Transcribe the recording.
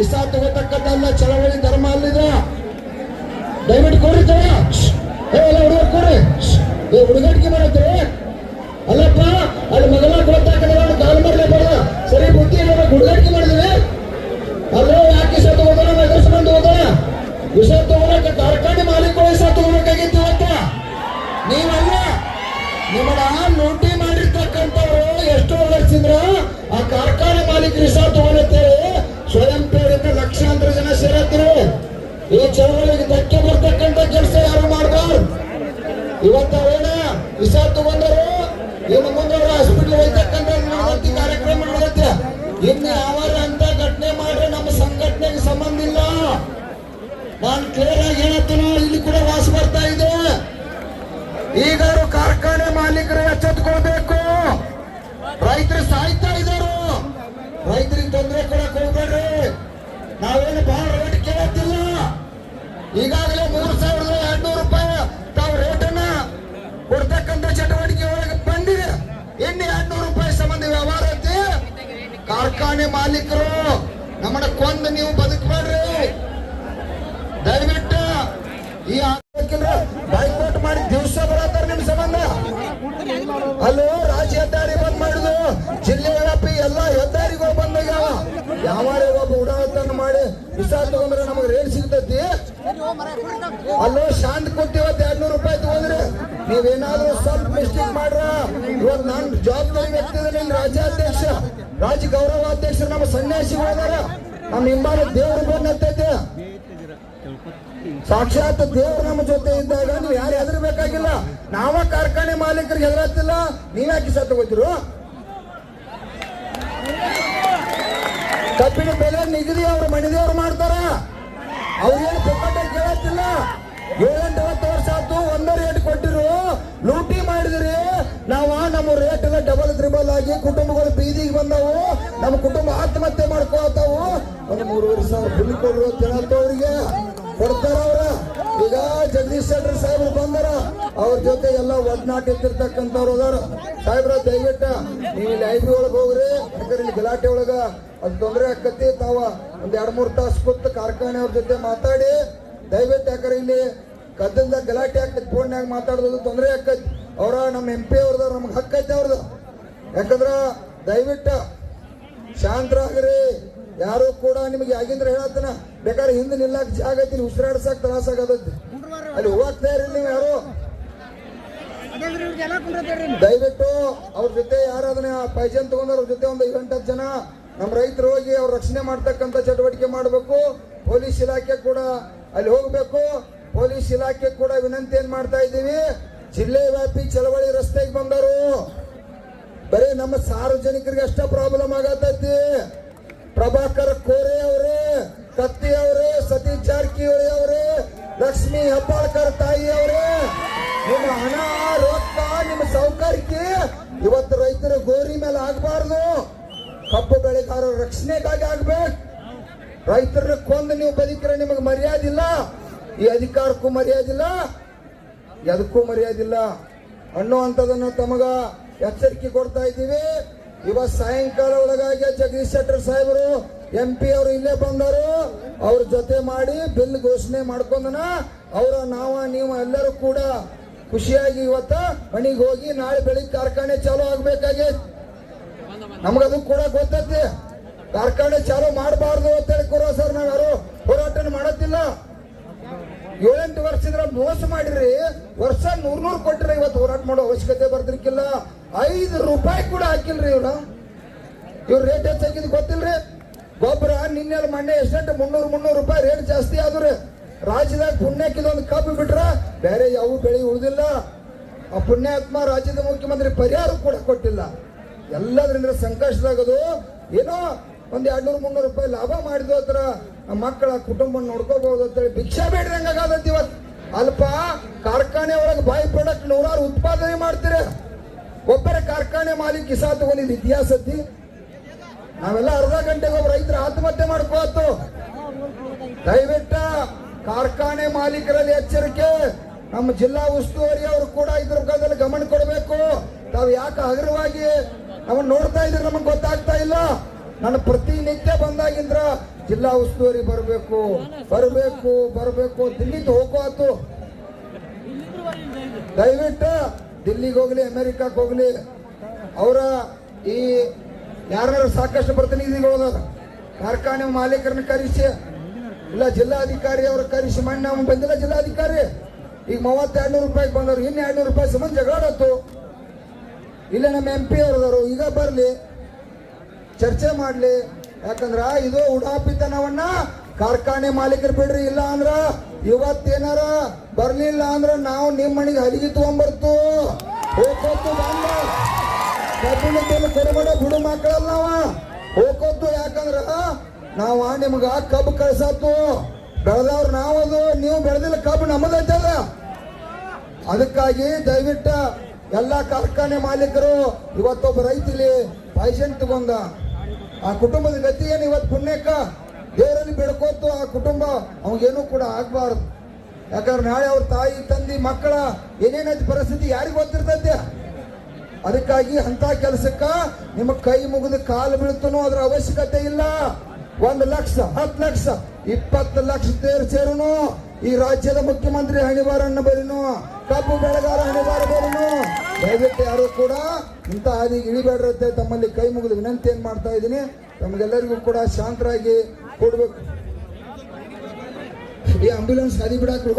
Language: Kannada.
ಇಸ ತಗೋತಕ್ಕಂಥ ಚಳವಳಿ ಧರ್ಮ ಅಲ್ಲಿದೆ ದಯವಿಟ್ಟು ಕೊಡ್ರಿ ತಗ ಏ, ಎಲ್ಲ ಹುಡುಗರು ಕೊಡ್ರಿ ಏ ಹುಡುಗಟ್ಟಿಗೆ ಬರತ್ರಿ ಅಲ್ಲಪ್ಪ, ಅಲ್ಲಿ ಮಗಲ ಗೊತ್ತಾಕಲ್ಲ ಕಾಲು ಮಾಡಲೇ ಬೇಡ. ಸರಿ, ಬುದ್ಧಿ ಇರೋದು ಹುಡುಗಟ್ಟಿಗೆ ಮಾಡಿದ್ವಿ. ಅಲ್ಲೇ ಯಾಕೆ ತಗೋತಾನ ಎದುರಿಸ್ಕೊಂಡು ಹೋಗೋಣ. ವಿಷ ತಗೋಳಕ್ಕೆ ಕಾರ್ಖಾನೆ ಮಾಲೀಕರು ವಿಷ ತಗೋಬೇಕಾಗಿತ್ತು ಇವತ್ತ? ನೀವಲ್ಲ, ನಿಮ್ಮನ್ನ ನೋಟಿ ಮಾಡಿರ್ತಕ್ಕಂಥವ್ರು ಎಷ್ಟೋ ವರ್ಷಿದ್ರ ಆ ಕಾರ್ಖಾನೆ ಮಾಲೀಕರು ವಿಷ ತಗೊಳತ್ತೇಳಿ ಈ ಚಳವಳಿಗೆ ಧಕ್ಕೆ ಬರ್ತಕ್ಕಂಥ ಕೆಲಸ ಯಾರು ಮಾಡ್ಬಾರ್ದು? ಇವತ್ತ ವಿಷ ತಗೊಂಡವರು ಇನ್ನು ಮುಂದೆ ಹಾಸ್ಪಿಟಲ್ ಹೋಗ್ತಕ್ಕಂಥ ಕಾರ್ಯಕ್ರಮ ನಡೆದತ್ತೆ ಇನ್ನು ಯಾವಾರ ಅಂತ ಘಟನೆ ಮಾಡ್ರೆ ನಮ್ಮ ಸಂಘಟನೆಗೆ ಸಂಬಂಧ ಇಲ್ಲ. ನಾನು ಕ್ಲಿಯರ್ ಆಗಿ ಇಲ್ಲಿ ಕೂಡ ವಾಸ ಬರ್ತಾ ಇದೆ. ಈಗ ಕಾರ್ಖಾನೆ ಮಾಲೀಕರು ಎಚ್ಚೆತ್ಕೊಳ್ಬೇಕು. ರೈತರು ಸಾಯ್ತಾ ಇದಾರು. ರೈತರಿಗೆ ತೊಂದರೆ ಕೊಡಕ್ ಹೋಗ್ಬೇಡ್ರಿ. ಈಗಾಗಲೇ ಮೂರು ಸಾವಿರದ ಎರಡ್ನೂರು ರೂಪಾಯಿ ತಾವು ರೇಟನ್ನ ಕೊಡ್ತಕ್ಕಂಥ ಚಟುವಟಿಕೆ ಒಳಗೆ ಬಂದಿದೆ. ಇನ್ನು ಎರಡ್ನೂರು ರೂಪಾಯಿ ಸಂಬಂಧ ವ್ಯವಹಾರ ಐತಿ. ಕಾರ್ಖಾನೆ ಮಾಲೀಕರು, ನಮ್ಮನ್ನ ಕೊಂದು ನೀವು ಬದುಕಬೇಡ್ರಿ. ದಯವಿಟ್ಟು ಈ ಆಂದೋಲನಕ್ಕೆ ಬಾಯ್ಕಾಟ್ ಮಾಡಿ ದಿವಸ ಬರತ್ತಾರ ನಿಮ್ ಸಂಬಂಧ? ಅಲ್ಲೋ, ರಾಜ್ಯ ಹೆದ್ದಾರಿ ಬಂದ್ ಮಾಡುದು. ಜಿಲ್ಲೆ ವ್ಯಾಪಿ ಎಲ್ಲ ಹೆದ್ದಾರಿಗಳು ಬಂದಾಗ ಯಾವ ಒಬ್ಬ ಉಡಾವತನ ಮಾಡಿ ವಿಷ ತಗೊಂಡ್ರೆ ನಮಗೆ ರೇಟ್ ಸಿಗ್ತೈತಿ? ಅಲ್ಲೋ ಶಾಂತ ಕೊಟ್ಟಿವತ್ತು ಎರಡ್ನೂರು ರೂಪಾಯಿ ತಗೊಂಡ್ರೆ. ನೀವೇನಾದ್ರೂ ಸ್ವಲ್ಪ ಮಿಸ್ಟೇಕ್ ಮಾಡ್ರ. ಇವತ್ತು ನಾನು ಜವಾಬ್ದಾರಿ ವ್ಯಕ್ತಿ ನಿಮ್ ರಾಜ್ಯಾಧ್ಯಕ್ಷ. ರಾಜ್ಯ ಗೌರವಾಧ್ಯಕ್ಷರು ನಮ್ಮ ಸನ್ಯಾಸಿ ಹೋದಾರ ನಮ್ಮ ಹಿಂಬಾಲ ದೇವ್ರ ಬಂದೈತೆ ಸಾಕ್ಷಾತ್ ದೇವ್ರು ನಮ್ಮ ಜೊತೆ ಇದ್ದಾಗ ನೀವು ಯಾರು ಹೆದರ್ಬೇಕಾಗಿಲ್ಲ. ನಾವ ಕಾರ್ಖಾನೆ ಮಾಲೀಕರಿಗೆ ಹೆದರತ್ತಿಲ್ಲ. ನೀವ್ಯಾಕೆ ಕಿಸ ತಗೋತಿರು? ಕಬ್ಬಿಣ ಬೆಲೆ ನಿಗದಿ ಅವ್ರ ಮಣಿದೇವ್ರು ಮಾಡ್ತಾರ. ಅವ್ರೇನು ಏಳೆಂಟು ವರ್ಷ ಆಯ್ತು, ಒಂದೇ ರೇಟ್ ಕೊಟ್ಟಿರು. ಲೂಟಿ ಮಾಡಿದ್ರಿ. ನಾವ ನಮ್ಮ ರೇಟ್ ಎಲ್ಲ ಡಬಲ್ ತ್ರಿಬಲ್ ಆಗಿ ಕುಟುಂಬಗಳು ಬೀದಿಗೆ ಬಂದವು. ನಮ್ಮ ಕುಟುಂಬ ಆತ್ಮಹತ್ಯೆ ಮಾಡ್ಕೋತಾವು ಒಂದು ಮೂರುವರೆ ಸಾವಿರ ಬಿಲ್ ಕೊಡ್ರು ಅಂತ ಅವ್ರಿಗೆ ಕೊಡ್ತಾರ ಅವ್ರ. ಈಗ ಜಗದೀಶ್ ಶೆಟ್ಟರ್ ಸಾಹೇಬ್ರು ಬಂದಾರ. ಅವ್ರ ಜೊತೆ ಎಲ್ಲ ಒಡನಾಟ ಇದ್ದಿರ್ತಕ್ಕಂಥವ್ರು ಅದಾರ. ಸಾಹೇಬ್ರ, ದಯವಿಟ್ಟು ನೀವು ಲೈಬ್ರಿ ಒಳಗೆ ಹೋಗ್ರಿ. ಯಾಕಂದ್ರೆ ಇಲ್ಲಿ ಗಲಾಟೆ ಒಳಗ ಅದು ತೊಂದರೆ ಆಕತಿ ತಾವ ಒಂದ್ ಎರಡ್ ಮೂರ್ ತಾಸು ಕೂತ್ ಕಾರ್ಖಾನೆ ಅವ್ರ ಜೊತೆ ಮಾತಾಡಿ. ದಯವಿಟ್ಟು ಯಾಕಂದ್ರೆ ಇಲ್ಲಿ ಗದ್ದಲ್ದಾಗ ಗಲಾಟೆ ಆಕೈತಿ ಫೋನ್ಯಾಗ ಮಾತಾಡೋದು ತೊಂದರೆ ಆಕೈತಿ ಅವ್ರ ನಮ್ಮ ಎಂ ಪಿ ಅವ್ರದ ನಮ್ಗೆ ಹಕ್ಕೈತೆ ಅವ್ರದ್ದು. ಯಾಕಂದ್ರ ದಯವಿಟ್ಟು ಶಾಂತರಾಗ್ರಿ. ಯಾರು ಕೂಡ ನಿಮಗೆ ಯಾಗಿಂದ್ರೆ ಹೇಳತ್ತನ, ಬೇಕಾದ್ರೆ ಹಿಂದೆ ನಿಲ್ಲಕ್ ಜಾಗ ಐತಿ ಉಸಿರಾಡ್ಸಕ್ ತ್ರಾಸ ಆಗದ್ದು ಅಲ್ಲಿ ಹೋಗ್ತಾ ಇರಿ ನೀವು ಯಾರು. ದಯವಿಟ್ಟು ಅವ್ರ ಜೊತೆ ಯಾರು ಅದನ್ನ ಪೈಜನ್ ತಗೊಂಡ್ರ ಅವ್ರ ಜೊತೆ ಒಂದು ಐವತ್ತು ಜನ ನಮ್ಮ ರೈತರು ಹೋಗಿ ಅವ್ರ ರಕ್ಷಣೆ ಮಾಡ್ತಕ್ಕಂಥ ಚಟುವಟಿಕೆ ಮಾಡಬೇಕು. ಪೊಲೀಸ್ ಇಲಾಖೆ ಕೂಡ ಅಲ್ಲಿ ಹೋಗ್ಬೇಕು. ಪೊಲೀಸ್ ಇಲಾಖೆ ಕೂಡ ವಿನಂತಿ ಏನ್ ಮಾಡ್ತಾ ಇದ್ದೀವಿ? ಜಿಲ್ಲೆ ವ್ಯಾಪಿ ಚಳವಳಿ ರಸ್ತೆಗೆ ಬಂದರು. ಬರೀ ನಮ್ಮ ಸಾರ್ವಜನಿಕರಿಗೆ ಅಷ್ಟ ಪ್ರಾಬ್ಲಮ್ ಆಗತೈತಿ ಪ್ರಭಾಕರ್ ಕೋರೆ ಅವರೇ, ಕತ್ತಿ ಅವರೇ, ಸತೀಶ್ ಜಾರಕಿಹೊಳಿ ಅವರೇ, ಲಕ್ಷ್ಮಿ ಹೆಬ್ಬಾಳ್ಕರ್ ತಾಯಿ ಅವರೇ, ನಿಮ್ಮ ಹಣ, ರೊಕ್ಕ, ನಿಮ್ಮ ಸೌಕರ್ಯಕ್ಕೆ ಇವತ್ತು ರೈತರ ಗೋರಿ ಮೇಲೆ ಆಗಬಾರ್ದು. ಕಬ್ಬು ಬೆಳೆಗಾರರ ರಕ್ಷಣೆಗಾಗಿ ಆಗ್ಬೇಕು. ರೈತರ ಕೊಂದು ನೀವು ಬದುಕಿದ್ರೆ ನಿಮಗೆ ಮರ್ಯಾದೆ ಇಲ್ಲ. ಈ ಅಧಿಕಾರಕ್ಕೂ ಮರ್ಯಾದಿಲ್ಲ. ಎದಕ್ಕೂ ಮರ್ಯಾದಿಲ್ಲ. ಅಂತದನ್ನ ತಮಗ ಎಚ್ಚರಿಕೆ ಕೊಡ್ತಾ ಇದ್ದೀವಿ. ಇವತ್ ಸಾಯಂಕಾಲ ಒಳಗಾಗಿ ಜಗದೀಶ್ ಶೆಟ್ಟರ್ ಸಾಹೇಬರು ಎಂ ಪಿ ಅವರು ಇಲ್ಲೇ ಬಂದರು. ಅವ್ರ ಜೊತೆ ಮಾಡಿ ಬಿಲ್ ಘೋಷಣೆ ಮಾಡ್ಕೊಂಡನ. ಅವರ ನಾವ, ನೀವು ಎಲ್ಲರೂ ಕೂಡ ಖುಷಿಯಾಗಿ ಇವತ್ತ ಮನೆಗೆ ಹೋಗಿ ನಾಳೆ ಬೆಳಿಗ್ಗೆ ಕಾರ್ಖಾನೆ ಚಾಲೂ ಆಗ್ಬೇಕಾಗೈತಿ. ನಮಗದು ಕೂಡ ಗೊತ್ತೈತಿ. ಕಾರ್ಖಾನೆ ಚಾಲೂ ಮಾಡಬಾರ್ದು ಅಂತೇಳಿ ಕೊರೋ ಸರ್ ನಾವ್ ಯಾರು ಹೋರಾಟ ಮಾಡತ್ತಿಲ್ಲ. ಏಳೆಂಟು ವರ್ಷದಿಂದ ಮೋಸ ಮಾಡಿರಿ. ವರ್ಷ ನೂರ್ ನೂರ್ ಕೊಟ್ಟರೆ ಇವತ್ತು ಹೋರಾಟ ಮಾಡೋ ಅವಶ್ಯಕತೆ ಬರ್ದಿರ್ಕಿಲ್ಲ. ಐದು ರೂಪಾಯಿ ಕೂಡ ಹಾಕಿಲ್ರಿ ಇವ್ರ. ಇವ್ರ ರೇಟ್ ಹೆಚ್ಚಾಗಿದ್ ಗೊತ್ತಿಲ್ರಿ? ಗೊಬ್ಬರ ನಿನ್ನೆ ಮೊನ್ನೆ ಎಷ್ಟು ಮುನ್ನೂರು ಮುನ್ನೂರು ರೂಪಾಯಿ ರೇಟ್ ಜಾಸ್ತಿ ಆದ್ರಿ. ರಾಜ್ಯದಾಗ ಪುಣ್ಯಕ್ಕೆ ಒಂದು ಕಬ್ಬು ಬಿಟ್ರ ಬೇರೆ ಯಾವ ಬೆಳೆ ಉಳಿದಿಲ್ಲ. ಆ ಪುಣ್ಯಾತ್ಮ ರಾಜ್ಯದ ಮುಖ್ಯಮಂತ್ರಿ ಪರಿಹಾರ ಕೂಡ ಕೊಟ್ಟಿಲ್ಲ. ಎಲ್ಲದರಿಂದ ಸಂಕಷ್ಟದಾಗದು. ಏನೋ ಒಂದ್ ಎರಡ್ನೂರು, ಮುನ್ನೂರು ರೂಪಾಯಿ ಲಾಭ ಮಾಡಿದ್ವು ಹತ್ರ. ನಮ್ಮ ಮಕ್ಕಳ ಕುಟುಂಬ ನೋಡ್ಕೋಬಹುದು ಅಂತೇಳಿ ಭಿಕ್ಷೆ ಬೇಡ್ದಂಗ ಇವತ್ತು. ಇವತ್ ಅಲ್ಪ ಕಾರ್ಖಾನೆ ಒಳಗೆ ಬಾಯಿ ಪ್ರಾಡಕ್ಟ್ ನೂರಾರು ಉತ್ಪಾದನೆ ಮಾಡ್ತೀರ. ಒಬ್ಬರ ಕಾರ್ಖಾನೆ ಮಾಲೀಕ ಕಿಸಾ ತಗೊಂಡಿದ್ ಇತಿಹಾಸ ಐತಿ ನಾವೆಲ್ಲ ಅರ್ಧ ಗಂಟೆಗೆ ಒಬ್ಬ ರೈತರ ಆತ್ಮಹತ್ಯೆ ಮಾಡ್ಕೋತು ದಯವಿಟ್ಟ ಕಾರ್ಖಾನೆ ಮಾಲೀಕರಲ್ಲಿ ಎಚ್ಚರಿಕೆ. ನಮ್ಮ ಜಿಲ್ಲಾ ಉಸ್ತುವಾರಿ ಅವರು ಕೂಡ ಇದ್ರ ಮುಖದಲ್ಲಿ ಗಮನ ಕೊಡಬೇಕು. ತಾವು ಯಾಕೆ ಹಗುರವಾಗಿ ನಮ್ಮನ್ನು ನೋಡ್ತಾ ಇದ್ರೆ ನಮಗೆ ಗೊತ್ತಾಗ್ತಾ ಇಲ್ಲ. ನಾನು ಪ್ರತಿನಿತ್ಯ ಬಂದಾಗಿಂದ್ರ ಜಿಲ್ಲಾ ಉಸ್ತುವಾರಿ ಬರಬೇಕು ಬರಬೇಕು ಬರಬೇಕು ದಿಲ್ಲಿಗೆ ಹೋಗೋ ಆತು ದಯವಿಟ್ಟು ದಿಲ್ಲಿಗೆ ಹೋಗ್ಲಿ, ಅಮೆರಿಕಕ್ಕೆ ಹೋಗ್ಲಿ. ಅವರ ಈ ಯಾರು ಸಾಕಷ್ಟು ಪ್ರತಿನಿಧಿಗಳು. ಕಾರ್ಖಾನೆ ಮಾಲೀಕರನ್ನ ಕರೆಸಿ, ಇಲ್ಲ ಜಿಲ್ಲಾಧಿಕಾರಿ ಅವ್ರ ಕರೆಸಿ ಮಣ್ಣು ಬಂದಿಲ್ಲ ಜಿಲ್ಲಾಧಿಕಾರಿ. ಈಗ ಮೂವತ್ತೆರಡು ನೂರು ರೂಪಾಯಿಗೆ ಬಂದವರು, ಇನ್ನು ಎರಡು ರೂಪಾಯಿ ಸಂಬಂಧ ಜಗಳಾಡತ್ತು ಇಲ್ಲ ನಮ್ಮ ಎಂ ಪಿ ಅವ್ರದವರು ಈಗ ಬರಲಿ. ಚರ್ಚೆ ಮಾಡಲಿ. ಯಾಕಂದ್ರ ಇದು ಉಡಾಪಿತನವನ್ನ ಕಾರ್ಖಾನೆ ಮಾಲೀಕರು ಬಿಡ್ರಿ, ಇಲ್ಲ ಅಂದ್ರ ಇವತ್ತೇನಾರ ಬರ್ಲಿಲ್ಲ ಅಂದ್ರ ನಾವು ನಿಮ್ಮ ಮನೆಗೆ ಹಲಿಗೆ ತಗೊಂಡ್ಬರ್ತು ಹೋಗೋತು ಬಂದ ಕಬ್ಬಿಣದಲ್ಲಿ ಕೊಡಬೇಡ ಬಿಡು ಮಕ್ಕಳಲ್ಲ ನಾವ ಹೋಗೋತು ಯಾಕಂದ್ರ ನಾವ ನಿಮ್ಗ ಕಬ್ಬು ಕಳ್ಸತ್ತು ಬೆಳೆದವ್ರು ನಾವದು, ನೀವು ಬೆಳೆದಿಲ್ಲ ಕಬ್ಬು ನಮ್ಮದೈತದ ಅದಕ್ಕಾಗಿ ದಯವಿಟ್ಟ ಎಲ್ಲ ಕಾರ್ಖಾನೆ ಮಾಲೀಕರು, ಇವತ್ತೊಬ್ಬ ರೈತಲಿ ಪೈಸೆಂಟ್ ತಗೊಂಡ ಆ ಕುಟುಂಬದ ಗತಿ ಏನು ಇವತ್ತು ಪುಣ್ಯಕ್ಕ? ದೇವರಲ್ಲಿ ಬೆಳ್ಕೋತು ಆ ಕುಟುಂಬ ಅವಾಗೇನು ಕೂಡ ಆಗ್ಬಾರ್ದು. ಯಾಕಂದ್ರೆ ನಾಳೆ ಅವ್ರ ತಾಯಿ, ತಂದಿ, ಮಕ್ಕಳ ಏನೇನೈತಿ ಪರಿಸ್ಥಿತಿ ಯಾರಿಗೂ ಗೊತ್ತಿರ್ತೈತೆ? ಅದಕ್ಕಾಗಿ ಅಂತ ಕೆಲಸಕ್ಕ ನಿಮ್ಮ ಕೈ ಮುಗಿದು ಕಾಲು ಬೀಳ್ತನೋ ಅದ್ರ ಅವಶ್ಯಕತೆ ಇಲ್ಲ. ಒಂದು ಲಕ್ಷ, ಹತ್ತು ಲಕ್ಷ, ಇಪ್ಪತ್ತು ಲಕ್ಷ ತೇರು ಸೇರುನು ಈ ರಾಜ್ಯದ ಮುಖ್ಯಮಂತ್ರಿ ಹಣಿವಾರಣ್ಣ ಬರೀನು. ಕಬ್ಬು ಬೆಳೆಗಾರ ಹಣೆಬಾರದವರನ್ನು ದಯವಿಟ್ಟು ಯಾರು ಕೂಡ ಇಂಥ ಹಾದಿಗೆ ಇಳಿಬೇಡ್ರಂತೆ. ತಮ್ಮಲ್ಲಿ ಕೈ ಮುಗಿದು ವಿನಂತಿ ಏನ್ ಮಾಡ್ತಾ ಇದ್ದೀನಿ, ತಮಗೆಲ್ಲರಿಗೂ ಕೂಡ ಶಾಂತರಾಗಿ ಕೊಡ್ಬೇಕು. ಈ ಆಂಬ್ಯುಲೆನ್ಸ್ ಹಾದಿ ಬಿಡಾಕ್ರು